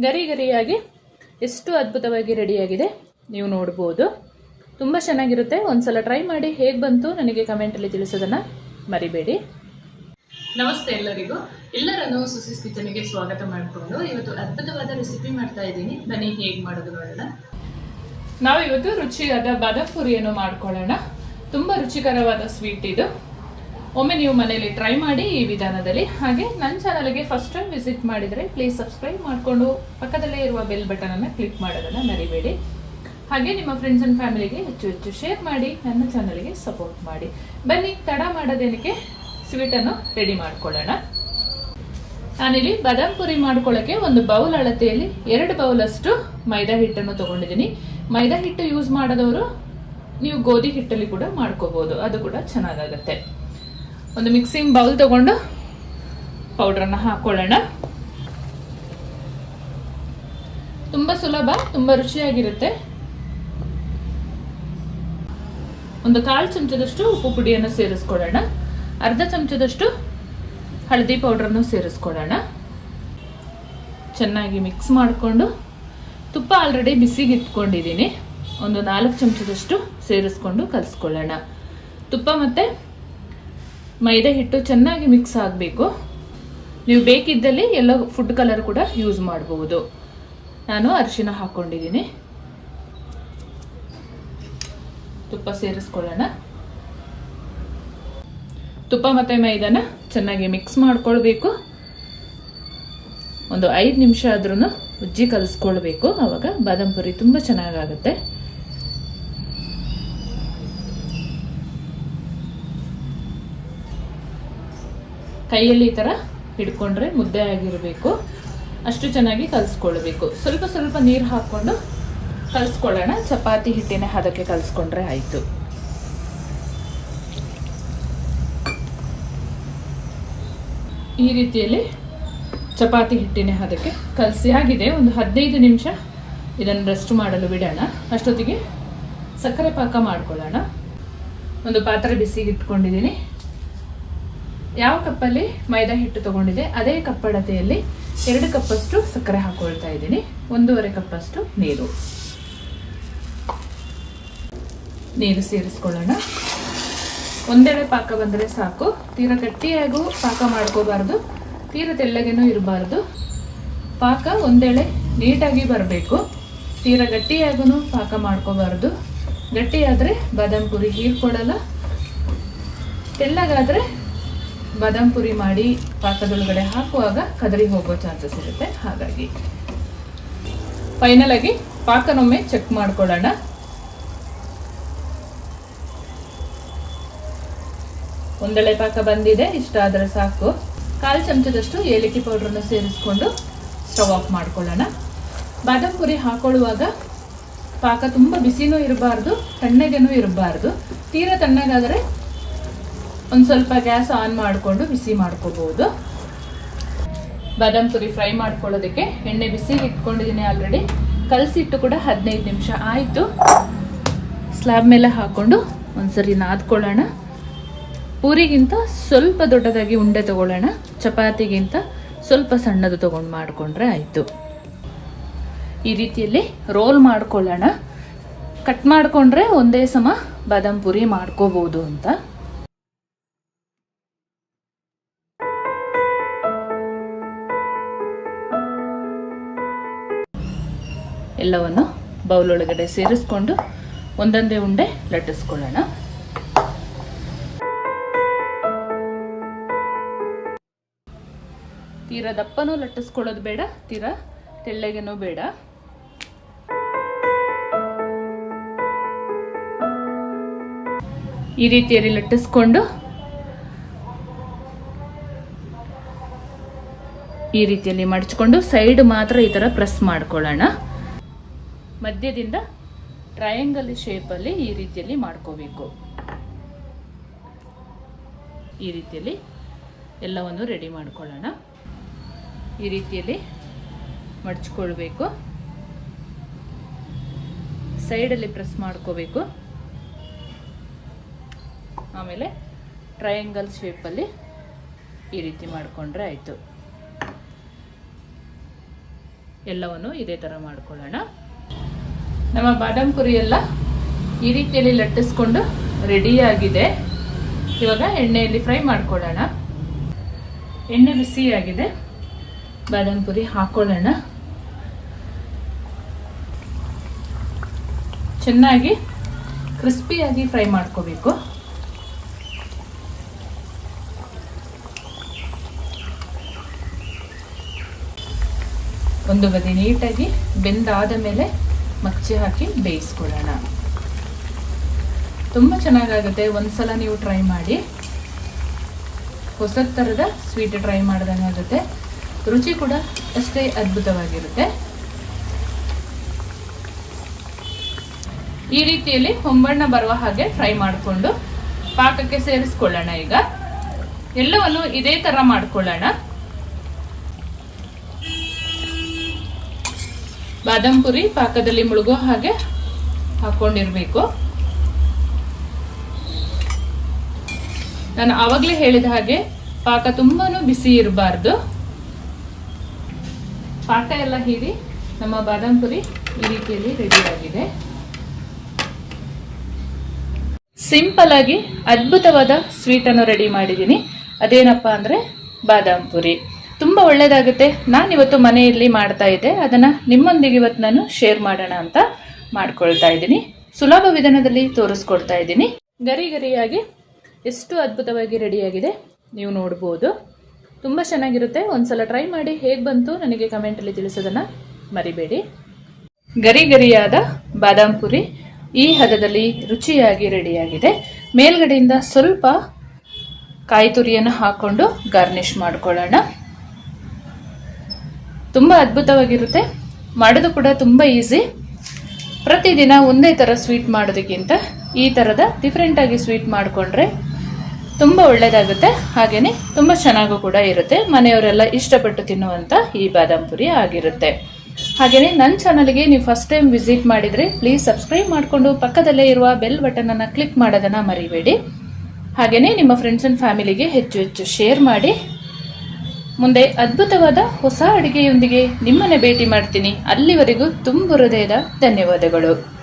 ಗರಿ ಗರಿಯಾಗಿ ಎಷ್ಟು ಅದ್ಭುತವಾಗಿ ರೆಡಿಯಾಗಿದೆ ನೀವು ನೋಡ್ಬೋದು. ತುಂಬ ಚೆನ್ನಾಗಿರುತ್ತೆ. ಒಂದ್ಸಲ ಟ್ರೈ ಮಾಡಿ ಹೇಗೆ ಬಂತು ನನಗೆ ಕಮೆಂಟಲ್ಲಿ ತಿಳಿಸೋದನ್ನು ಮರಿಬೇಡಿ. ನಮಸ್ತೆ ಎಲ್ಲರಿಗೂ. ಎಲ್ಲರನ್ನು ಸುಸಿಸ್ ಕಿಚನ್ಗೆ ಸ್ವಾಗತ ಮಾಡಿಕೊಂಡು ಇವತ್ತು ಅದ್ಭುತವಾದ ರೆಸಿಪಿ ಮಾಡ್ತಾ ಇದ್ದೀನಿ. ಬನ್ನಿ ಹೇಗೆ ಮಾಡೋದು ನೋಡೋಣ. ನಾವು ಇವತ್ತು ರುಚಿಯಾದ ಬಾದಾಮ್ ಪುರಿಯನ್ನು ಮಾಡ್ಕೊಳ್ಳೋಣ. ತುಂಬ ರುಚಿಕರವಾದ ಸ್ವೀಟ್ ಇದು. ಒಮ್ಮೆ ನೀವು ಮನೆಯಲ್ಲಿ ಟ್ರೈ ಮಾಡಿ ಈ ವಿಧಾನದಲ್ಲಿ. ಹಾಗೆ ನನ್ನ ಚಾನಲ್ಗೆ ಫಸ್ಟ್ ಟೈಮ್ ವಿಸಿಟ್ ಮಾಡಿದರೆ ಪ್ಲೀಸ್ ಸಬ್ಸ್ಕ್ರೈಬ್ ಮಾಡಿಕೊಂಡು ಪಕ್ಕದಲ್ಲೇ ಇರುವ ಬೆಲ್ ಬಟನನ್ನು ಕ್ಲಿಕ್ ಮಾಡೋದನ್ನು ಮರಿಬೇಡಿ. ಹಾಗೆ ನಿಮ್ಮ ಫ್ರೆಂಡ್ಸ್ ಆ್ಯಂಡ್ ಫ್ಯಾಮಿಲಿಗೆ ಹೆಚ್ಚು ಹೆಚ್ಚು ಶೇರ್ ಮಾಡಿ, ನನ್ನ ಚಾನಲ್ಗೆ ಸಪೋರ್ಟ್ ಮಾಡಿ. ಬನ್ನಿ, ತಡ ಮಾಡೋದೇನಕ್ಕೆ? ಸ್ವೀಟನ್ನು ರೆಡಿ ಮಾಡ್ಕೊಳ್ಳೋಣ. ನಾನಿಲ್ಲಿ ಬಾದಾಮ್ ಪುರಿ ಮಾಡ್ಕೊಳ್ಳೋಕ್ಕೆ ಒಂದು ಬೌಲ್ ಅಳತೆಯಲ್ಲಿ ಎರಡು ಬೌಲಷ್ಟು ಮೈದಾ ಹಿಟ್ಟನ್ನು ತಗೊಂಡಿದ್ದೀನಿ. ಮೈದಾ ಹಿಟ್ಟು ಯೂಸ್ ಮಾಡೋದವರು ನೀವು ಗೋಧಿ ಹಿಟ್ಟಲ್ಲಿ ಕೂಡ ಮಾಡ್ಕೋಬಹುದು ಅದು ಕೂಡ ಚೆನ್ನಾಗಾಗತ್ತೆ. ಒಂದು ಮಿಕ್ಸಿಂಗ್ ಬೌಲ್ ತಗೊಂಡು ಪೌಡ್ರನ್ನ ಹಾಕೊಳ್ಳೋಣ. ತುಂಬಾ ಸುಲಭ, ತುಂಬಾ ರುಚಿಯಾಗಿರುತ್ತೆ. ಒಂದು ಕಾಲು ಚಮಚದಷ್ಟು ಉಪ್ಪು ಪುಡಿಯನ್ನು ಸೇರಿಸ್ಕೊಳ್ಳೋಣ. ಅರ್ಧ ಚಮಚದಷ್ಟು ಹಳದಿ ಪೌಡ್ರನ್ನು ಸೇರಿಸ್ಕೊಳ್ಳೋಣ. ಚೆನ್ನಾಗಿ ಮಿಕ್ಸ್ ಮಾಡಿಕೊಂಡು ತುಪ್ಪ ಆಲ್ರೆಡಿ ಬಿಸಿಗೆ ಇಟ್ಕೊಂಡಿದ್ದೀನಿ. ಒಂದು ನಾಲ್ಕು ಚಮಚದಷ್ಟು ಸೇರಿಸ್ಕೊಂಡು ಕಲಸ್ಕೊಳ್ಳೋಣ. ತುಪ್ಪ ಮತ್ತು ಮೈದಾ ಹಿಟ್ಟು ಚೆನ್ನಾಗಿ ಮಿಕ್ಸ್ ಆಗಬೇಕು. ನೀವು ಬೇಕಿದ್ದಲ್ಲಿ ಎಲ್ಲೋ ಫುಡ್ ಕಲರ್ ಕೂಡ ಯೂಸ್ ಮಾಡಬಹುದು ನಾನು ಅರಿಶಿನ ಹಾಕ್ಕೊಂಡಿದ್ದೀನಿ ತುಪ್ಪ ಸೇರಿಸ್ಕೊಳ್ಳೋಣ. ತುಪ್ಪ ಮತ್ತು ಮೈದಾನ ಚೆನ್ನಾಗಿ ಮಿಕ್ಸ್ ಮಾಡ್ಕೊಳ್ಬೇಕು. ಒಂದು ಐದು ನಿಮಿಷ ಆದ್ರೂ ಉಜ್ಜಿ ಕಲಿಸ್ಕೊಳ್ಬೇಕು. ಆವಾಗ ಬಾದಾಮ್ ಪುರಿ ತುಂಬ ಚೆನ್ನಾಗಾಗುತ್ತೆ. ಕೈಯಲ್ಲಿ ಈ ಥರ ಹಿಡ್ಕೊಂಡ್ರೆ ಮುದ್ದೆ ಆಗಿರಬೇಕು. ಅಷ್ಟು ಚೆನ್ನಾಗಿ ಕಲಿಸ್ಕೊಳ್ಬೇಕು. ಸ್ವಲ್ಪ ಸ್ವಲ್ಪ ನೀರು ಹಾಕ್ಕೊಂಡು ಕಲಿಸ್ಕೊಳ್ಳೋಣ. ಚಪಾತಿ ಹಿಟ್ಟಿನ ಅದಕ್ಕೆ ಕಲಿಸ್ಕೊಂಡ್ರೆ ಆಯಿತು. ಈ ರೀತಿಯಲ್ಲಿ ಚಪಾತಿ ಹಿಟ್ಟಿನ ಅದಕ್ಕೆ ಕಲಸಿ ಆಗಿದೆ. ಒಂದು ಹದಿನೈದು ನಿಮಿಷ ಇದನ್ನು ರೆಸ್ಟ್ ಮಾಡಲು ಬಿಡೋಣ. ಅಷ್ಟೊತ್ತಿಗೆ ಸಕ್ಕರೆ ಪಾಕ ಮಾಡ್ಕೊಳ್ಳೋಣ. ಒಂದು ಪಾತ್ರೆ ಬಿಸಿಗೆ ಇಟ್ಕೊಂಡಿದ್ದೀನಿ. ಯಾವ ಕಪ್ಪಲ್ಲಿ ಮೈದಾ ಹಿಟ್ಟು ತಗೊಂಡಿದೆ, ಅದೇ ಕಪ್ಪಳತೆಯಲ್ಲಿ ಎರಡು ಕಪ್ಪಷ್ಟು ಸಕ್ಕರೆ ಹಾಕೊಳ್ತಾ ಇದ್ದೀನಿ. ಒಂದೂವರೆ ಕಪ್ಪಷ್ಟು ನೀರು. ನೀರು ಸೇರಿಸ್ಕೊಳ್ಳೋಣ. ಒಂದೆಡೆ ಪಾಕ ಬಂದರೆ ಸಾಕು. ತೀರ ಗಟ್ಟಿಯಾಗೂ ಪಾಕ ಮಾಡ್ಕೋಬಾರ್ದು. ತೀರ ತೆಳ್ಳಗೆನೂ ಇರಬಾರ್ದು. ಪಾಕ ಒಂದೆಳೆ ನೀಟಾಗಿ ಬರಬೇಕು. ತೀರ ಗಟ್ಟಿಯಾಗೂ ಪಾಕ ಮಾಡ್ಕೋಬಾರ್ದು. ಗಟ್ಟಿಯಾದರೆ ಬಾದಾಮ್ ಪುರಿ ಹೀರ್ಕೊಡಲ್ಲ ತೆಳ್ಳಗಾದರೆ ಬಾದಾಮ್ ಪುರಿ ಮಾಡಿ ಪಾಕದೊಳಗಡೆ ಹಾಕುವಾಗ ಕದರಿ ಹೋಗೋ ಚಾನ್ಸಸ್ ಇರುತ್ತೆ. ಹಾಗಾಗಿ ಫೈನಲ್ ಆಗಿ ಪಾಕನೊಮ್ಮೆ ಚೆಕ್ ಮಾಡ್ಕೊಳ್ಳೋಣ. ಒಂದಳೆ ಪಾಕ ಬಂದಿದೆ, ಇಷ್ಟ ಆದರೆ ಸಾಕು. ಕಾಲು ಚಮಚದಷ್ಟು ಏಲಕ್ಕಿ ಪೌಡ್ರನ್ನು ಸೇರಿಸ್ಕೊಂಡು ಸ್ಟವ್ ಆಫ್ ಮಾಡ್ಕೊಳ್ಳೋಣ. ಬಾದಾಮ್ ಪುರಿ ಹಾಕೊಳ್ಳುವಾಗ ಪಾಕ ತುಂಬ ಬಿಸಿನೂ ಇರಬಾರ್ದು, ತಣ್ಣಗೆನೂ ಇರಬಾರ್ದು. ತೀರಾ ತಣ್ಣಗಾದರೆ ಒಂದು ಸ್ವಲ್ಪ ಗ್ಯಾಸ್ ಆನ್ ಮಾಡಿಕೊಂಡು ಬಿಸಿ ಮಾಡ್ಕೋಬೋದು ಬಾದಾಮ್ ಪುರಿ ಫ್ರೈ ಮಾಡ್ಕೊಳ್ಳೋದಕ್ಕೆ ಎಣ್ಣೆ ಬಿಸಿ ಇಟ್ಕೊಂಡಿದ್ದೀನಿ ಆಲ್ರೆಡಿ. ಕಲಸಿಟ್ಟು ಕೂಡ ಹದಿನೈದು ನಿಮಿಷ ಆಯಿತು. ಸ್ಲ್ಯಾಬ್ ಮೇಲೆ ಹಾಕ್ಕೊಂಡು ಒಂದ್ಸರಿ ನಾದ್ಕೊಳ್ಳೋಣ. ಪೂರಿಗಿಂತ ಸ್ವಲ್ಪ ದೊಡ್ಡದಾಗಿ ಉಂಡೆ ತಗೊಳ್ಳೋಣ. ಚಪಾತಿಗಿಂತ ಸ್ವಲ್ಪ ಸಣ್ಣದು ತೊಗೊಂಡು ಮಾಡಿಕೊಂಡ್ರೆ ಆಯಿತು. ಈ ರೀತಿಯಲ್ಲಿ ರೋಲ್ ಮಾಡ್ಕೊಳ್ಳೋಣ. ಕಟ್ ಮಾಡಿಕೊಂಡ್ರೆ ಒಂದೇ ಸಮ ಬಾದಾಮ್ ಪುರಿ ಮಾಡ್ಕೋಬೋದು ಅಂತ. ಎಲ್ಲವನ್ನು ಬೌಲ್ ಒಳಗಡೆ ಸೇರಿಸ್ಕೊಂಡು ಒಂದೊಂದೇ ಉಂಡೆ ಲಟ್ಟಿಸ್ಕೊಳ್ಳೋಣ. ತೀರ ದಪ್ಪನೂ ಲಟ್ಟಿಸ್ಕೊಳ್ಳೋದು ಬೇಡ, ತೀರ ತೆಳ್ಳಗೆನೂ ಬೇಡ. ಈ ರೀತಿಯಲ್ಲಿ ಲಟ್ಟಿಸ್ಕೊಂಡು ಈ ರೀತಿಯಲ್ಲಿ ಮಡಚ್ಕೊಂಡು ಸೈಡ್ ಮಾತ್ರ ಈ ಥರ ಪ್ರೆಸ್ ಮಾಡ್ಕೊಳ್ಳೋಣ. ಮಧ್ಯದಿಂದ ಟ್ರಯಾಂಗಲ್ ಶೇಪಲ್ಲಿ ಈ ರೀತಿಯಲ್ಲಿ ಮಾಡ್ಕೋಬೇಕು. ಈ ರೀತಿಯಲ್ಲಿ ಎಲ್ಲವನ್ನು ರೆಡಿ ಮಾಡ್ಕೊಳ್ಳೋಣ. ಈ ರೀತಿಯಲ್ಲಿ ಮಡಚ್ಕೊಳ್ಬೇಕು. ಸೈಡಲ್ಲಿ ಪ್ರೆಸ್ ಮಾಡ್ಕೋಬೇಕು. ಆಮೇಲೆ ಟ್ರಯಾಂಗಲ್ ಶೇಪಲ್ಲಿ ಈ ರೀತಿ ಮಾಡಿಕೊಂಡ್ರೆ ಆಯಿತು. ಎಲ್ಲವನ್ನು ಇದೇ ಥರ ಮಾಡ್ಕೊಳ್ಳೋಣ. ನಮ್ಮ ಬಾದಾಮ್ ಪುರಿ ಎಲ್ಲ ಈ ರೀತಿಯಲ್ಲಿ ಲಟ್ಟಿಸ್ಕೊಂಡು ರೆಡಿಯಾಗಿದೆ. ಇವಾಗ ಎಣ್ಣೆಯಲ್ಲಿ ಫ್ರೈ ಮಾಡ್ಕೊಳ್ಳೋಣ. ಎಣ್ಣೆ ಬಿಸಿಯಾಗಿದೆ. ಬಾದಾಮ್ ಪುರಿ ಹಾಕೊಳ್ಳೋಣ. ಚೆನ್ನಾಗಿ ಕ್ರಿಸ್ಪಿಯಾಗಿ ಫ್ರೈ ಮಾಡ್ಕೋಬೇಕು. ಒಂದು ಬದಿ ನೀಟಾಗಿ ಬೆಂದಾದ ಮೇಲೆ ಮಚ್ಚೆ ಹಾಕಿ ಬೇಯಿಸ್ಕೊಳ್ಳೋಣ ತುಂಬ ಚೆನ್ನಾಗಾಗುತ್ತೆ. ಒಂದ್ಸಲ ನೀವು ಟ್ರೈ ಮಾಡಿ. ಹೊಸ ಥರದ ಸ್ವೀಟ್ ಟ್ರೈ ಮಾಡ್ದಂಗೆ ಆಗುತ್ತೆ. ರುಚಿ ಕೂಡ ಅಷ್ಟೇ ಅದ್ಭುತವಾಗಿರುತ್ತೆ. ಈ ರೀತಿಯಲ್ಲಿ ಹೊಂಬಣ್ಣ ಬರುವ ಹಾಗೆ ಫ್ರೈ ಮಾಡಿಕೊಂಡು ಪಾಕಕ್ಕೆ ಸೇರಿಸ್ಕೊಳ್ಳೋಣ ಈಗ. ಎಲ್ಲವನ್ನು ಇದೇ ಥರ ಮಾಡ್ಕೊಳ್ಳೋಣ. ಬಾದಾಮ್ ಪುರಿ ಪಾಕದಲ್ಲಿ ಮುಳುಗೋ ಹಾಗೆ ಹಾಕೊಂಡಿರ್ಬೇಕು. ನಾನು ಆವಾಗಲೇ ಹೇಳಿದ ಹಾಗೆ ಪಾಕ ತುಂಬಾ ಬಿಸಿ ಇರಬಾರ್ದು. ಪಾಕ ಎಲ್ಲ ಹೀರಿ ನಮ್ಮ ಬಾದಾಮ್ ಪುರಿ ಈ ರೀತಿಯಲ್ಲಿ ರೆಡಿ ಆಗಿದೆ. ಸಿಂಪಲ್ ಆಗಿ ಅದ್ಭುತವಾದ ಸ್ವೀಟ್ ಅನ್ನು ರೆಡಿ ಮಾಡಿದ್ದೀನಿ. ಅದೇನಪ್ಪ ಅಂದ್ರೆ ಬಾದಾಮ್ ಪುರಿ. ತುಂಬಾ ಒಳ್ಳೆಯದಾಗುತ್ತೆ ನಾನು ಇವತ್ತು ಮನೆಯಲ್ಲಿ ಮಾಡ್ತಾ ಇದ್ದೆ. ಅದನ್ನು ನಿಮ್ಮೊಂದಿಗೆ ಇವತ್ತು ನಾನು ಶೇರ್ ಮಾಡೋಣ ಅಂತ ಮಾಡ್ಕೊಳ್ತಾ ಇದ್ದೀನಿ. ಸುಲಭ ವಿಧಾನದಲ್ಲಿ ತೋರಿಸ್ಕೊಡ್ತಾ ಇದ್ದೀನಿ. ಗರಿ ಗರಿಯಾಗಿ ಎಷ್ಟು ಅದ್ಭುತವಾಗಿ ರೆಡಿಯಾಗಿದೆ ನೀವು ನೋಡ್ಬೋದು. ತುಂಬ ಚೆನ್ನಾಗಿರುತ್ತೆ. ಒಂದ್ಸಲ ಟ್ರೈ ಮಾಡಿ ಹೇಗೆ ಬಂತು ನನಗೆ ಕಮೆಂಟಲ್ಲಿ ತಿಳಿಸೋದನ್ನ ಮರಿಬೇಡಿ. ಗರಿ ಗರಿಯಾದ ಬಾದಾಮ್ ಪುರಿ ಈ ಹದದಲ್ಲಿ ರುಚಿಯಾಗಿ ರೆಡಿಯಾಗಿದೆ. ಮೇಲ್ಗಡೆಯಿಂದ ಸ್ವಲ್ಪ ಕಾಯಿ ತುರಿಯನ್ನು ಹಾಕೊಂಡು ಗಾರ್ನಿಷ್ ಮಾಡ್ಕೊಳ್ಳೋಣ. ತುಂಬ ಅದ್ಭುತವಾಗಿರುತ್ತೆ. ಮಾಡೋದು ಕೂಡ ತುಂಬ ಈಸಿ ಪ್ರತಿದಿನ ಒಂದೇ ಥರ ಸ್ವೀಟ್ ಮಾಡೋದಕ್ಕಿಂತ ಈ ಥರದ ಡಿಫ್ರೆಂಟಾಗಿ ಸ್ವೀಟ್ ಮಾಡಿಕೊಂಡ್ರೆ ತುಂಬ ಒಳ್ಳೆಯದಾಗುತ್ತೆ ಹಾಗೆಯೇ ತುಂಬ ಚೆನ್ನಾಗೂ ಕೂಡ ಇರುತ್ತೆ. ಮನೆಯವರೆಲ್ಲ ಇಷ್ಟಪಟ್ಟು ತಿನ್ನುವಂಥ ಈ ಬಾದಾಮ್ ಪುರಿ ಆಗಿರುತ್ತೆ. ಹಾಗೆಯೇ ನನ್ನ ಚಾನಲ್ಗೆ ನೀವು ಫಸ್ಟ್ ಟೈಮ್ ವಿಸಿಟ್ ಮಾಡಿದರೆ ಪ್ಲೀಸ್ ಸಬ್ಸ್ಕ್ರೈಬ್ ಮಾಡಿಕೊಂಡು ಪಕ್ಕದಲ್ಲೇ ಇರುವ ಬೆಲ್ ಬಟನನ್ನು ಕ್ಲಿಕ್ ಮಾಡೋದನ್ನು ಮರಿಬೇಡಿ. ಹಾಗೆಯೇ ನಿಮ್ಮ ಫ್ರೆಂಡ್ಸ್ ಆ್ಯಂಡ್ ಫ್ಯಾಮಿಲಿಗೆ ಹೆಚ್ಚು ಹೆಚ್ಚು ಶೇರ್ ಮಾಡಿ. ಮುಂದೆ ಅದ್ಭುತವಾದ ಹೊಸ ಅಡುಗೆಯೊಂದಿಗೆ ನಿಮ್ಮನ್ನು ಭೇಟಿ ಮಾಡ್ತೀನಿ. ಅಲ್ಲಿವರೆಗೂ ತುಂಬ ಹೃದಯದ ಧನ್ಯವಾದಗಳು.